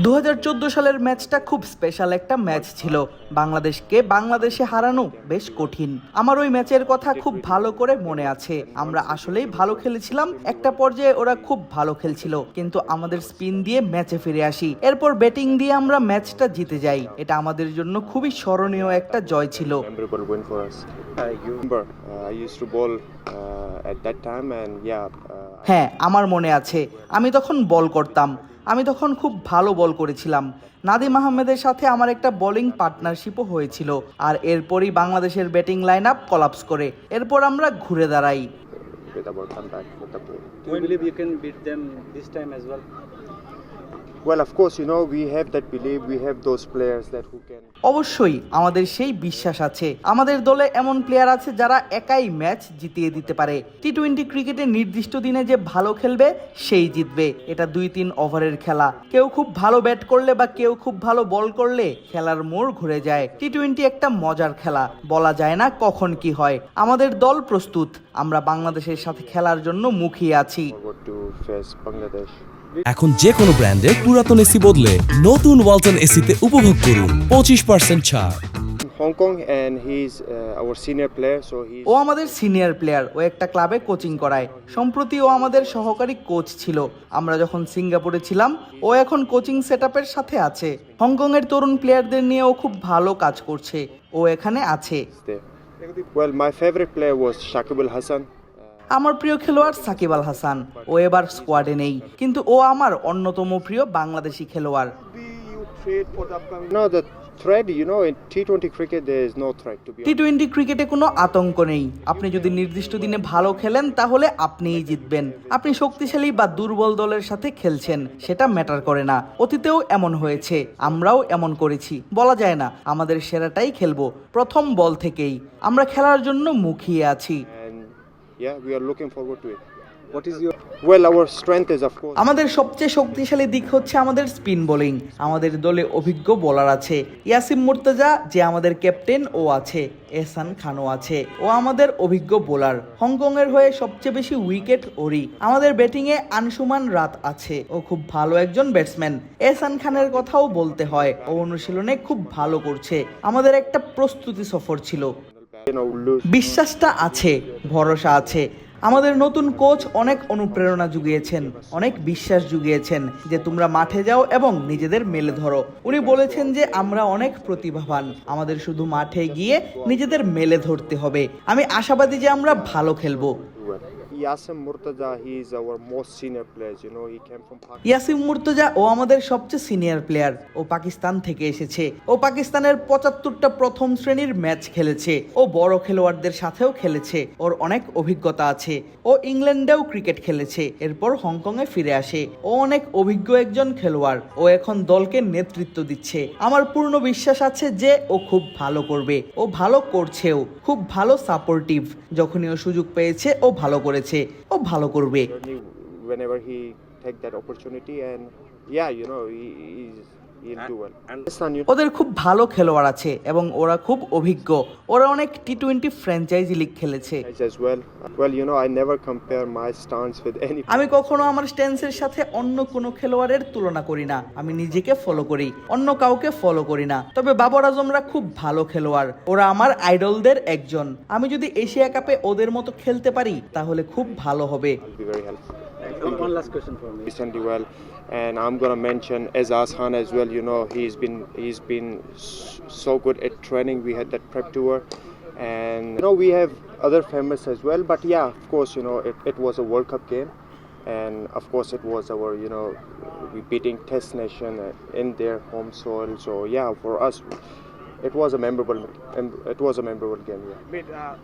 দু হাজার চোদ্দ সালের ম্যাচটা খুব স্পেশাল একটা ম্যাচ ছিল। বাংলাদেশকে বাংলাদেশে হারানো বেশ কঠিন। আমার ওই ম্যাচের কথা খুব ভালো করে মনে আছে। আমরা আসলেই ভালো খেলেছিলাম। একটা পর্যায়ে ওরা খুব ভালো খেলছিল। কিন্তু আমাদের স্পিন দিয়ে ম্যাচে ফিরে আসি। এরপর ব্যাটিং দিয়ে আমরা ম্যাচটা জিতে যাই। এটা আমাদের জন্য খুবই স্মরণীয় একটা জয় ছিল. Uh, uh, uh, uh, হ্যাঁ আমার মনে আছে। আমি তখন বল করতাম। আমি তখন খুব ভালো বল করেছিলাম। নাদিম আহমেদের সাথে আমার একটা বোলিং পার্টনারশিপও হয়েছিল আর এরপরই বাংলাদেশের ব্যাটিং লাইন আপ কলাপস করে। এরপর আমরা ঘুরে দাঁড়াই। you can beat them this time as well? অবশ্যই আমাদের সেই বিশ্বাস আছে। আমাদের দলে এমন প্লেয়ার আছে যারা একাই ম্যাচ জিতিয়ে দিতে পারে। টি টোয়েন্টি ক্রিকেটে নির্দিষ্ট দিনে যে ভালো খেলবে সেই জিতবে। এটা দুই তিন ওভারের খেলা। কেউ খুব ভালো ব্যাট করলে বা কেউ খুব ভালো বল করলে খেলার মোড় ঘুরে যায়। টি টোয়েন্টি একটা মজার খেলা। বলা যায় না কখন কি হয়। আমাদের দল প্রস্তুত। আমরা বাংলাদেশের সাথে খেলার জন্য মুখিয়ে আছি। এখন যে কোনো ব্র্যান্ডের পুরাতন এসি বদলে নতুন ওয়ালটন এসিতে উপভোগ করুন পঁচিশ পার্সেন্ট ছাড় Hong Kong, and he's uh, our senior player, so he's. ও আমাদের সিনিয়র প্লেয়ার ও একটা ক্লাবে কোচিং করায় সম্প্রতি ও আমাদের সহকারী কোচ ছিল আমরা যখন সিঙ্গাপুরে ছিলাম ও এখন কোচিং সেট সাথে আছে হংকংয়ের তরুণ প্লেয়ারদের নিয়ে ও খুব ভালো কাজ করছে ও এখানে আছে. Well, my favorite player was Shakib Al Hassan. আমার প্রিয় খেলোয়াড় সাকিব আল হাসান। ও এবার স্কোয়াডে নেই। কিন্তু ও আমার অন্যতম প্রিয় বাংলাদেশি খেলোয়াড়। No, the threat, you know, in T20 cricket, there is no threat to be T twenty ক্রিকেটে কোনো আতঙ্ক নেই। আপনি যদি নির্দিষ্ট দিনে ভালো খেলেন তাহলে আপনিই জিতবেন। আপনি শক্তিশালী বা দুর্বল দলের সাথে খেলছেন সেটা ম্যাটার করে না। অতীতেও এমন হয়েছে আমরাও এমন করেছি। বলা যায় না আমাদের সেরাটাই খেলব প্রথম বল থেকেই। আমরা খেলার জন্য মুখিয়ে আছি। Yeah, we are looking forward to it. What is your? Well, our strength is, of course. আমাদের সবচেয়ে শক্তিশালী দিক হচ্ছে আমাদের স্পিন বোলিং। আমাদের দলে অভিজ্ঞ বোলার আছে। ইয়াসিম মুর্তজা যে আমাদের ক্যাপ্টেন ও আছে। এহসান খানও আছে। ও আমাদের অভিজ্ঞ বোলার। হংকং এর হয়ে সবচেয়ে বেশি উইকেট ওরি। আমাদের ব্যাটিং এ আনসুমান রাত আছে। ও খুব ভালো একজন ব্যাটসম্যান। এহসান খানের কথাও বলতে হয়। ও অনুশীলনে খুব ভালো করছে। আমাদের একটা প্রস্তুতি সফর ছিল. বিশ্বাসটা আছে, ভরসা আছে। আমাদের নতুন কোচ অনেক অনুপ্রেরণা জুগিয়েছেন, অনেক বিশ্বাস জুগিয়েছেন যে তোমরা মাঠে যাও এবং নিজেদের মেলে ধরো। উনি বলেছেন যে আমরা অনেক প্রতিভাবান, আমাদের শুধু মাঠে গিয়ে নিজেদের মেলে ধরতে হবে। আমি আশাবাদী যে আমরা ভালো খেলব। Yasim Murtaza, he is our most senior player. You know, he came from Yasim Murtaza ও আমাদের সবচেয়ে সিনিয়র প্লেয়ার ও পাকিস্তান থেকে এসেছে। ও পাকিস্তানের পঁচাত্তরটা প্রথম শ্রেণির ম্যাচ খেলেছে। ও বড় খেলোয়াড়দের সাথেও খেলেছে। ওর অনেক অভিজ্ঞতা আছে। ও ইংল্যান্ডেও ক্রিকেট খেলেছে। এরপর হংকংয়ে ফিরে আসে। ও অনেক অভিজ্ঞ একজন খেলোয়াড়। ও এখন দলকে নেতৃত্ব দিচ্ছে। আমার পূর্ণ বিশ্বাস আছে যে ও খুব ভালো করবে। ও ভালো করছেও। খুব ভালো সাপোর্টিভ যখনই ও সুযোগ পেয়েছে ও ভালো করেছে। ও ভালো করবে whenever he take that opportunity, and yeah, you know, he, he's ওদের খুব ভালো খেলোয়াড় আছে এবং ওরা খুব অভিজ্ঞ ওরা অনেক টি টোয়েন্টি ফ্র্যাঞ্চাইজি লিগ খেলেছে know, as well. Well, you know, I never compare my stance with any. আমি কখনো আমার স্ট্যান্সের সাথে অন্য কোনো খেলোয়াড়ের তুলনা করি না আমি নিজেকে ফলো করি অন্য কাউকে ফলো করি না তবে বাবর আজমরা খুব ভালো খেলোয়াড় ওরা আমার আইডলদের একজন আমি যদি এশিয়া কাপে ওদের মতো খেলতে পারি তাহলে খুব ভালো হবে Will be very helpful. One, one last question for me. well and i'm going to mention Azaz Khan as well you know he's been he's been so good at training. We had that prep tour. And you know we have other famous as well. But yeah of course you know it, it was a world cup game. And of course it was our you know we beating test nation uh, in their home soil. So yeah for us it was a memorable it was a memorable game yeah